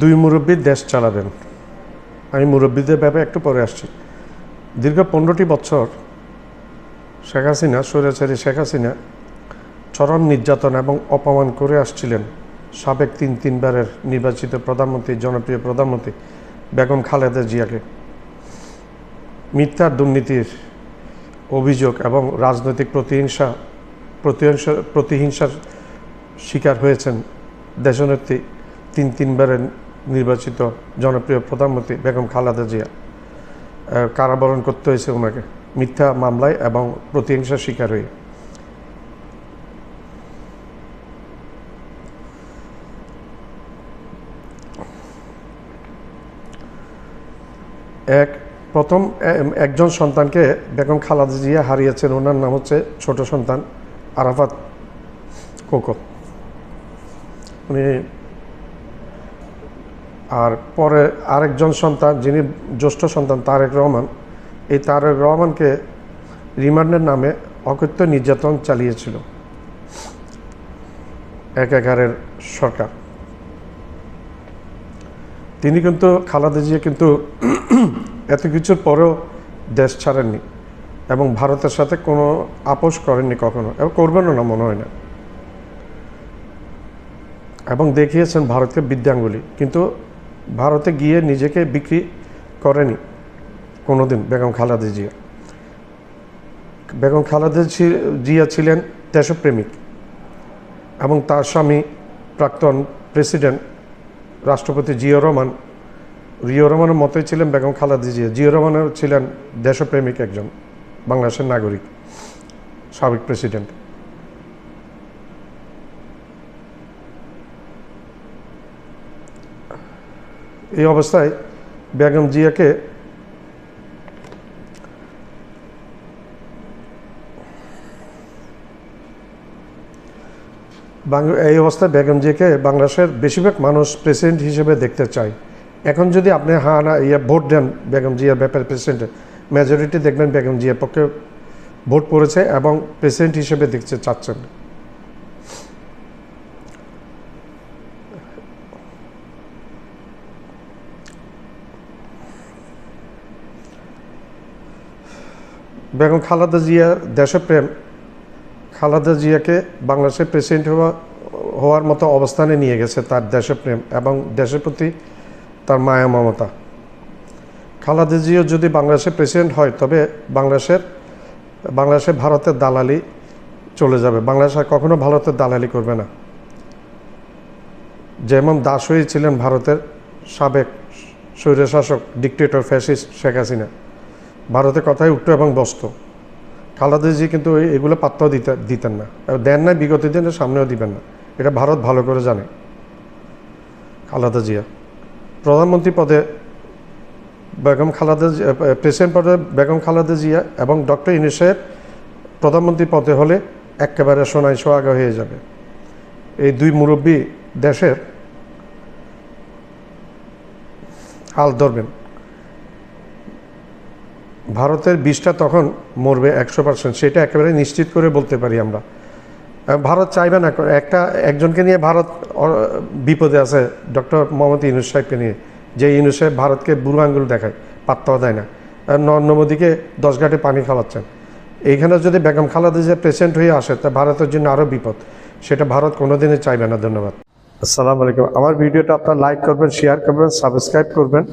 দুই মুরব্বী দেশ চালাবেন। আমি মুরব্বীদের ব্যাপারে একটু পরে আসছি। দীর্ঘ পনেরোটি বছর শেখ হাসিনা, স্বৈরাচারী শেখ হাসিনা চরম নির্যাতন এবং অপমান করে আসছিলেন। সাবেক তিন তিনবারের নির্বাচিত প্রধানমন্ত্রী, জনপ্রিয় প্রধানমন্ত্রী বেগম খালেদা জিয়াকে। মিথ্যা দুর্নীতির অভিযোগ এবং রাজনৈতিক প্রতিহিংসা প্রতিহিংসা, প্রতিহিংসার শিকার হয়েছেন দেশনেত্রী তিন তিনবারের নির্বাচিত জনপ্রিয় প্রধানমন্ত্রী বেগম খালেদা জিয়া কারাবরণ করতে হয়েছে ওনাকে মিথ্যা মামলায় এবং প্রতিহিংসার শিকার হয়ে। এক, প্রথম একজন সন্তানকে বেগম খালাদা জিয়া হারিয়েছেন। ওনার নাম হচ্ছে ছোট সন্তান আরাফাত কোকো। উনি আর পরে আরেকজন সন্তান, যিনি জ্যেষ্ঠ সন্তান, তারেক রহমান, এই তারেক রহমানকে রিমান্ডের নামে অকথ্য নির্যাতন চালিয়েছিল এক এগারের সরকার। তিনি কিন্তু, খালাদা জিয়া কিন্তু এত কিছুর পরেও দেশ ছাড়েননি এবং ভারতের সাথে কোনো আপোষ করেননি কখনো, এবং করবেনও না মনে হয় না। এবং দেখিয়েছেন ভারতকে বিদ্যাঙ্গুলি, কিন্তু ভারতে গিয়ে নিজেকে বিক্রি করেনি কোনোদিন বেগম খালেদা জিয়া। বেগম খালেদা জিয়া ছিলেন দেশপ্রেমিক এবং তার স্বামী প্রাক্তন প্রেসিডেন্ট রাষ্ট্রপতি জিয়া রহমান, জিয়া রহমানের মতোই ছিলেন বেগম খালেদা জিয়া। জিয়া রহমানও ছিলেন দেশপ্রেমিক একজন বাংলাদেশের নাগরিক, সাবেক প্রেসিডেন্ট। এই অবস্থায় বেগম জিয়াকে এই অবস্থায় বেগম জিয়াকে বাংলাদেশের বেশিরভাগ মানুষ প্রেসিডেন্ট হিসেবে দেখতে চায়। এখন যদি আপনি হ্যাঁ না ইয়ে ভোট দেন বেগম জিয়ার ব্যাপারে প্রেসিডেন্টে মেজরিটি দেখবেন বেগম জিয়ার পক্ষে ভোট পড়েছে এবং প্রেসিডেন্ট হিসেবে দেখতে চাচ্ছেন। বেগম খালেদা জিয়া দেশপ্রেম। খালাদা জিয়াকে বাংলাদেশের প্রেসিডেন্ট হওয়া, হওয়ার মতো অবস্থানে নিয়ে গেছে তার দেশপ্রেম এবং দেশের প্রতি তার মায়া, মমতা। খালাদা জিয়া যদি বাংলাদেশের প্রেসিডেন্ট হয়, তবে বাংলাদেশের বাংলাদেশে ভারতের দালালি চলে যাবে। বাংলাদেশ আর কখনো ভারতের দালালি করবে না। যেমন দাস হয়েছিলেন ভারতের সাবেক স্বৈরশাসক ডিকটেটর ফ্যাসিস্ট শেখ হাসিনা। ভারতের কথায় উঠতো এবং বসতো। খালেদা কিন্তু এগুলো পাত্তাও দিতে দিতেন না। দেন না বিগত দিনের সামনেও দিবেন না। এটা ভারত ভালো করে জানে। খালেদা জিয়া। প্রধানমন্ত্রী পদে বেগম খালাদা প্রেসিডেন্ট পদে বেগম খালাদা জিয়া এবং ডক্টর ইউনিসেফ প্রধানমন্ত্রী পদে হলে একেবারে সোনাই সোহাগা হয়ে যাবে। এই দুই মুরব্বী দেশের হাল ধরবেন। ভারতের বিষটা তখন মরবে একশো পার্সেন্ট সেটা একেবারে নিশ্চিত করে বলতে পারি আমরা। ভারত চাইবে না, একটা, একজনকে নিয়ে ভারত বিপদে আছে, ডক্টর মোহাম্মদ ইউনুস সাহেবকে নিয়ে। যে ইউনুস সাহেব ভারতকে বুড়ো আঙ্গুল দেখায়, পাত্তাও দেয় না। নরেন্দ্র মোদীকে দশ ঘাটে পানি খাওয়াচ্ছেন। এইখানে যদি বেগম খালেদা যে প্রেসিডেন্ট হয়ে আসে, তা ভারতের জন্য আরও বিপদ। সেটা ভারত কোনোদিনই চাইবে না, ধন্যবাদ। আসসালামু আলাইকুম। আমার ভিডিওটা আপনার লাইক করবেন শেয়ার করবেন সাবস্ক্রাইব করবেন।